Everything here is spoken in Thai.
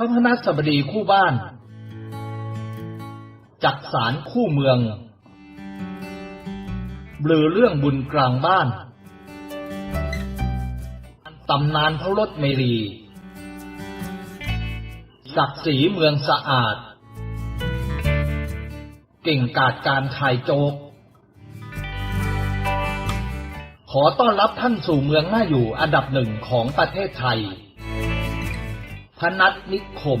พระพนัสบดีคู่บ้าน จักสารคู่เมืองบลือเรื่องบุญกลางบ้าน ตำนานพระรถเมรี ศักดิ์ศรีเมืองสะอาด เก่งกาจการขายโจก ขอต้อนรับท่านสู่เมืองน่าอยู่อันดับหนึ่งของประเทศไทย พนัสนิคม